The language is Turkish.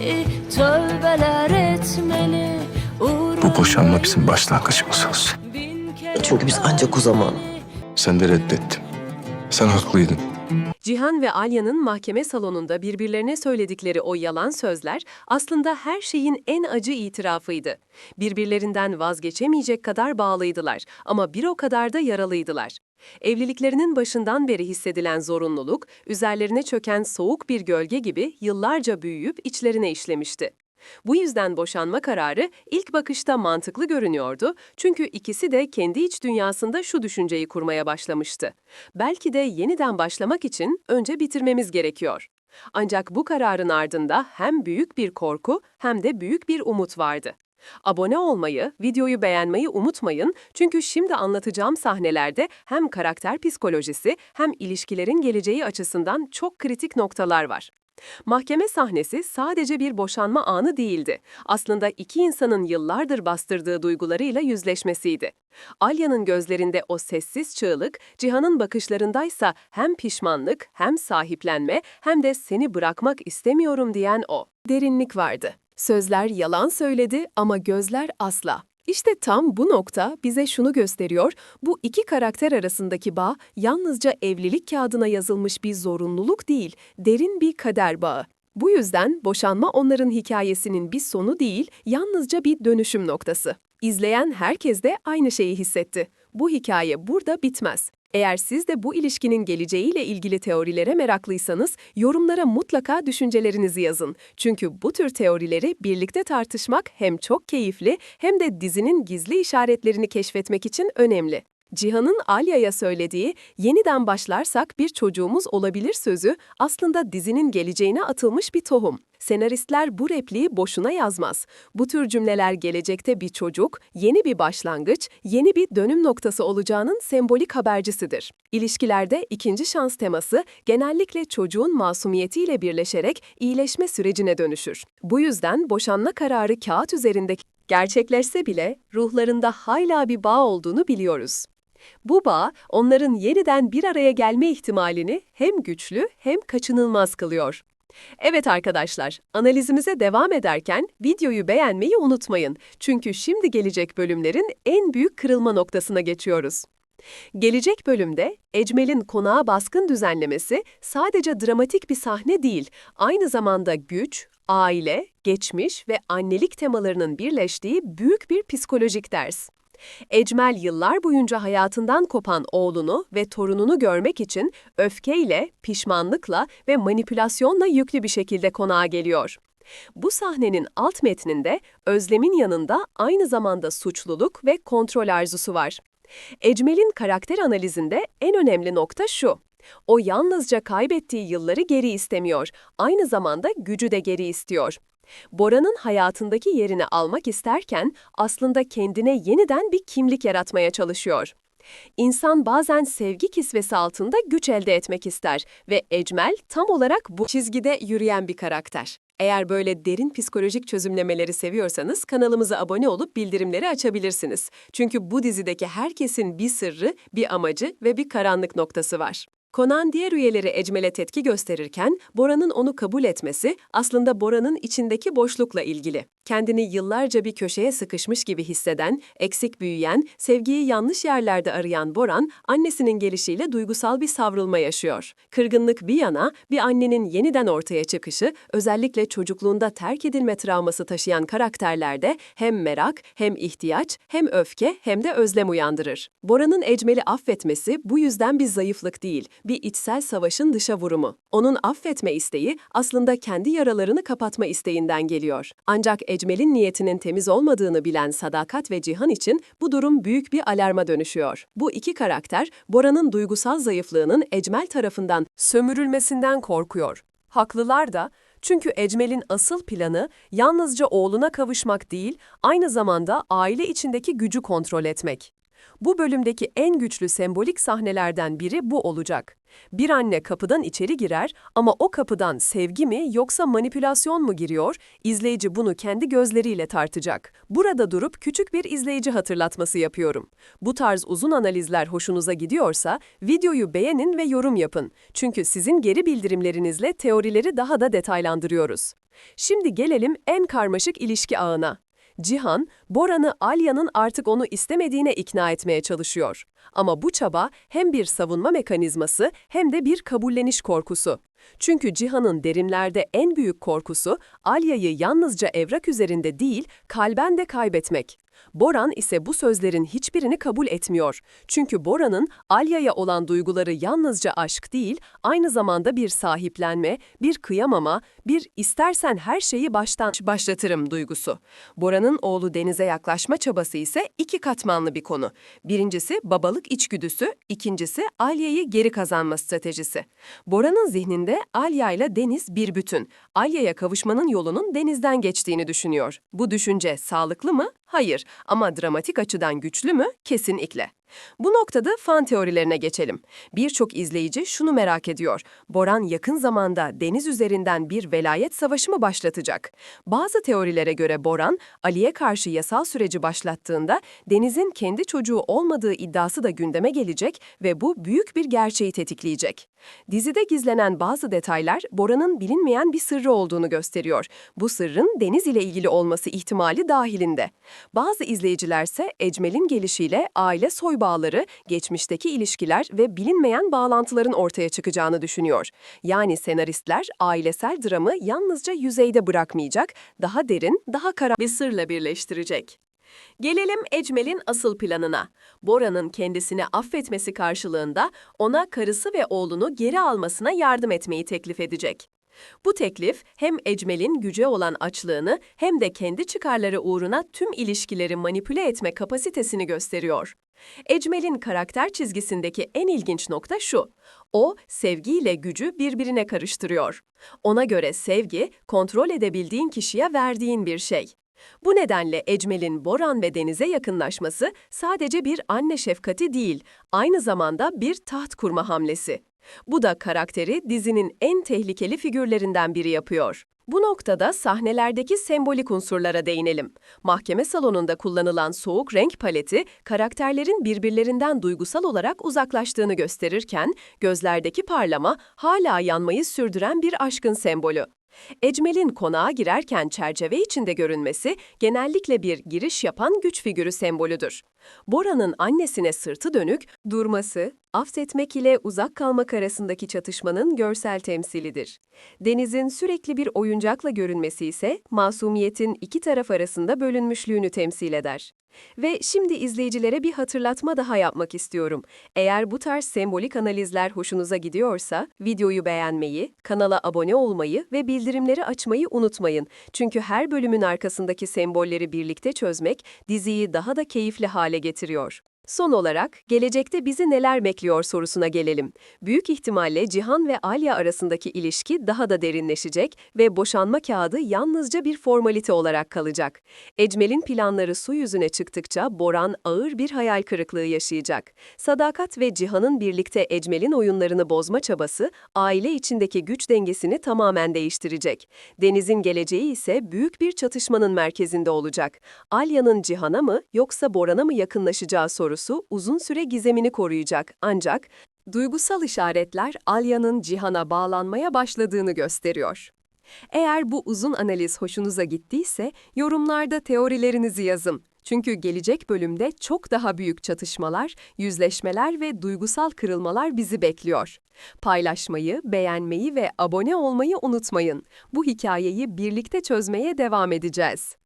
etmeli, tövbeler etmeli. Bu boşanma bizim başlangıcımız olsun. Çünkü biz ancak o zaman Sen de reddettin. Sen haklıydın. Cihan ve Alya'nın mahkeme salonunda birbirlerine söyledikleri o yalan sözler aslında her şeyin en acı itirafıydı. Birbirlerinden vazgeçemeyecek kadar bağlıydılar ama bir o kadar da yaralıydılar. Evliliklerinin başından beri hissedilen zorunluluk, üzerlerine çöken soğuk bir gölge gibi yıllarca büyüyüp içlerine işlemişti. Bu yüzden boşanma kararı ilk bakışta mantıklı görünüyordu çünkü ikisi de kendi iç dünyasında şu düşünceyi kurmaya başlamıştı. Belki de yeniden başlamak için önce bitirmemiz gerekiyor. Ancak bu kararın ardında hem büyük bir korku hem de büyük bir umut vardı. Abone olmayı, videoyu beğenmeyi unutmayın çünkü şimdi anlatacağım sahnelerde hem karakter psikolojisi hem ilişkilerin geleceği açısından çok kritik noktalar var. Mahkeme sahnesi sadece bir boşanma anı değildi. Aslında iki insanın yıllardır bastırdığı duygularıyla yüzleşmesiydi. Alya'nın gözlerinde o sessiz çığlık, Cihan'ın bakışlarındaysa hem pişmanlık, hem sahiplenme, hem de seni bırakmak istemiyorum diyen o. Derinlik vardı. Sözler yalan söyledi ama gözler asla. İşte tam bu nokta bize şunu gösteriyor, bu iki karakter arasındaki bağ yalnızca evlilik kağıdına yazılmış bir zorunluluk değil, derin bir kader bağı. Bu yüzden boşanma onların hikayesinin bir sonu değil, yalnızca bir dönüşüm noktası. İzleyen herkes de aynı şeyi hissetti. Bu hikaye burada bitmez. Eğer siz de bu ilişkinin geleceğiyle ilgili teorilere meraklıysanız, yorumlara mutlaka düşüncelerinizi yazın. Çünkü bu tür teorileri birlikte tartışmak hem çok keyifli hem de dizinin gizli işaretlerini keşfetmek için önemli. Cihan'ın Alya'ya söylediği yeniden başlarsak bir çocuğumuz olabilir sözü aslında dizinin geleceğine atılmış bir tohum. Senaristler bu repliği boşuna yazmaz. Bu tür cümleler gelecekte bir çocuk, yeni bir başlangıç, yeni bir dönüm noktası olacağının sembolik habercisidir. İlişkilerde ikinci şans teması genellikle çocuğun masumiyetiyle birleşerek iyileşme sürecine dönüşür. Bu yüzden boşanma kararı kağıt üzerindeki gerçekleşse bile ruhlarında hala bir bağ olduğunu biliyoruz. Bu bağ onların yeniden bir araya gelme ihtimalini hem güçlü hem kaçınılmaz kılıyor. Evet arkadaşlar, analizimize devam ederken videoyu beğenmeyi unutmayın. Çünkü şimdi gelecek bölümlerin en büyük kırılma noktasına geçiyoruz. Gelecek bölümde Ecmel'in konağa baskın düzenlemesi sadece dramatik bir sahne değil, aynı zamanda güç, aile, geçmiş ve annelik temalarının birleştiği büyük bir psikolojik ders. Ecmel yıllar boyunca hayatından kopan oğlunu ve torununu görmek için öfkeyle, pişmanlıkla ve manipülasyonla yüklü bir şekilde konağa geliyor. Bu sahnenin alt metninde özlemin yanında aynı zamanda suçluluk ve kontrol arzusu var. Ecmel'in karakter analizinde en önemli nokta şu. O yalnızca kaybettiği yılları geri istemiyor, aynı zamanda gücü de geri istiyor. Bora'nın hayatındaki yerini almak isterken aslında kendine yeniden bir kimlik yaratmaya çalışıyor. İnsan bazen sevgi kisvesi altında güç elde etmek ister ve Ecmel tam olarak bu çizgide yürüyen bir karakter. Eğer böyle derin psikolojik çözümlemeleri seviyorsanız kanalımıza abone olup bildirimleri açabilirsiniz. Çünkü bu dizideki herkesin bir sırrı, bir amacı ve bir karanlık noktası var. Konan diğer üyeleri Ecmel'e tepki gösterirken Bora'nın onu kabul etmesi aslında Bora'nın içindeki boşlukla ilgili. Kendini yıllarca bir köşeye sıkışmış gibi hisseden, eksik büyüyen, sevgiyi yanlış yerlerde arayan Boran, annesinin gelişiyle duygusal bir savrulma yaşıyor. Kırgınlık bir yana, bir annenin yeniden ortaya çıkışı, özellikle çocukluğunda terk edilme travması taşıyan karakterlerde hem merak, hem ihtiyaç, hem öfke, hem de özlem uyandırır. Bora'nın Ecmel'i affetmesi bu yüzden bir zayıflık değil, bir içsel savaşın dışa vurumu. Onun affetme isteği aslında kendi yaralarını kapatma isteğinden geliyor. Ancak Ecmel'in niyetinin temiz olmadığını bilen Sadakat ve Cihan için bu durum büyük bir alarma dönüşüyor. Bu iki karakter Bora'nın duygusal zayıflığının Ecmel tarafından sömürülmesinden korkuyor. Haklılar da çünkü Ecmel'in asıl planı yalnızca oğluna kavuşmak değil, aynı zamanda aile içindeki gücü kontrol etmek. Bu bölümdeki en güçlü sembolik sahnelerden biri bu olacak. Bir anne kapıdan içeri girer ama o kapıdan sevgi mi yoksa manipülasyon mu giriyor? İzleyici bunu kendi gözleriyle tartacak. Burada durup küçük bir izleyici hatırlatması yapıyorum. Bu tarz uzun analizler hoşunuza gidiyorsa videoyu beğenin ve yorum yapın. Çünkü sizin geri bildirimlerinizle teorileri daha da detaylandırıyoruz. Şimdi gelelim en karmaşık ilişki ağına. Cihan, Boran'ı Alya'nın artık onu istemediğine ikna etmeye çalışıyor. Ama bu çaba hem bir savunma mekanizması hem de bir kabulleniş korkusu. Çünkü Cihan'ın derinlerde en büyük korkusu Alya'yı yalnızca evrak üzerinde değil, kalben de kaybetmek. Boran ise bu sözlerin hiçbirini kabul etmiyor. Çünkü Boran'ın Alya'ya olan duyguları yalnızca aşk değil, aynı zamanda bir sahiplenme, bir kıyamama, bir istersen her şeyi baştan başlatırım duygusu. Bora'nın oğlu Deniz'e yaklaşma çabası ise iki katmanlı bir konu. Birincisi babalık içgüdüsü, ikincisi Alya'yı geri kazanma stratejisi. Bora'nın zihninde Alya ile Deniz bir bütün. Alya'ya kavuşmanın yolunun Deniz'den geçtiğini düşünüyor. Bu düşünce sağlıklı mı? Hayır. Ama dramatik açıdan güçlü mü? Kesinlikle. Bu noktada fan teorilerine geçelim. Birçok izleyici şunu merak ediyor. Boran yakın zamanda deniz üzerinden bir velayet savaşı mı başlatacak? Bazı teorilere göre Boran, Ali'ye karşı yasal süreci başlattığında Deniz'in kendi çocuğu olmadığı iddiası da gündeme gelecek ve bu büyük bir gerçeği tetikleyecek. Dizide gizlenen bazı detaylar Bora'nın bilinmeyen bir sırrı olduğunu gösteriyor. Bu sırrın Deniz ile ilgili olması ihtimali dahilinde. Bazı izleyicilerse Ecmel'in gelişiyle aile soy bağları, geçmişteki ilişkiler ve bilinmeyen bağlantıların ortaya çıkacağını düşünüyor. Yani senaristler ailesel dramı yalnızca yüzeyde bırakmayacak, daha derin, daha kara bir sırla birleştirecek. Gelelim Ecmel'in asıl planına. Bora'nın kendisini affetmesi karşılığında ona karısı ve oğlunu geri almasına yardım etmeyi teklif edecek. Bu teklif hem Ecmel'in güce olan açlığını hem de kendi çıkarları uğruna tüm ilişkileri manipüle etme kapasitesini gösteriyor. Ecmel'in karakter çizgisindeki en ilginç nokta şu. O, sevgiyle gücü birbirine karıştırıyor. Ona göre sevgi, kontrol edebildiğin kişiye verdiğin bir şey. Bu nedenle Ecmel'in Boran ve Deniz'e yakınlaşması sadece bir anne şefkati değil, aynı zamanda bir taht kurma hamlesi. Bu da karakteri dizinin en tehlikeli figürlerinden biri yapıyor. Bu noktada sahnelerdeki sembolik unsurlara değinelim. Mahkeme salonunda kullanılan soğuk renk paleti, karakterlerin birbirlerinden duygusal olarak uzaklaştığını gösterirken, gözlerdeki parlama hala yanmayı sürdüren bir aşkın sembolü. Ecmel'in konağa girerken çerçeve içinde görünmesi genellikle bir giriş yapan güç figürü sembolüdür. Bora'nın annesine sırtı dönük durması, affetmek ile uzak kalmak arasındaki çatışmanın görsel temsilidir. Deniz'in sürekli bir oyuncakla görünmesi ise masumiyetin iki taraf arasında bölünmüşlüğünü temsil eder. Ve şimdi izleyicilere bir hatırlatma daha yapmak istiyorum. Eğer bu tarz sembolik analizler hoşunuza gidiyorsa, videoyu beğenmeyi, kanala abone olmayı ve bildirimleri açmayı unutmayın. Çünkü her bölümün arkasındaki sembolleri birlikte çözmek diziyi daha da keyifli hale getiriyor. Son olarak, gelecekte bizi neler bekliyor sorusuna gelelim. Büyük ihtimalle Cihan ve Alya arasındaki ilişki daha da derinleşecek ve boşanma kağıdı yalnızca bir formalite olarak kalacak. Ecmel'in planları su yüzüne çıktıkça Boran ağır bir hayal kırıklığı yaşayacak. Sadakat ve Cihan'ın birlikte Ecmel'in oyunlarını bozma çabası, aile içindeki güç dengesini tamamen değiştirecek. Deniz'in geleceği ise büyük bir çatışmanın merkezinde olacak. Alya'nın Cihan'a mı yoksa Boran'a mı yakınlaşacağı sorusu uzun süre gizemini koruyacak ancak duygusal işaretler Alya'nın Cihan'a bağlanmaya başladığını gösteriyor. Eğer bu uzun analiz hoşunuza gittiyse yorumlarda teorilerinizi yazın. Çünkü gelecek bölümde çok daha büyük çatışmalar, yüzleşmeler ve duygusal kırılmalar bizi bekliyor. Paylaşmayı, beğenmeyi ve abone olmayı unutmayın. Bu hikayeyi birlikte çözmeye devam edeceğiz.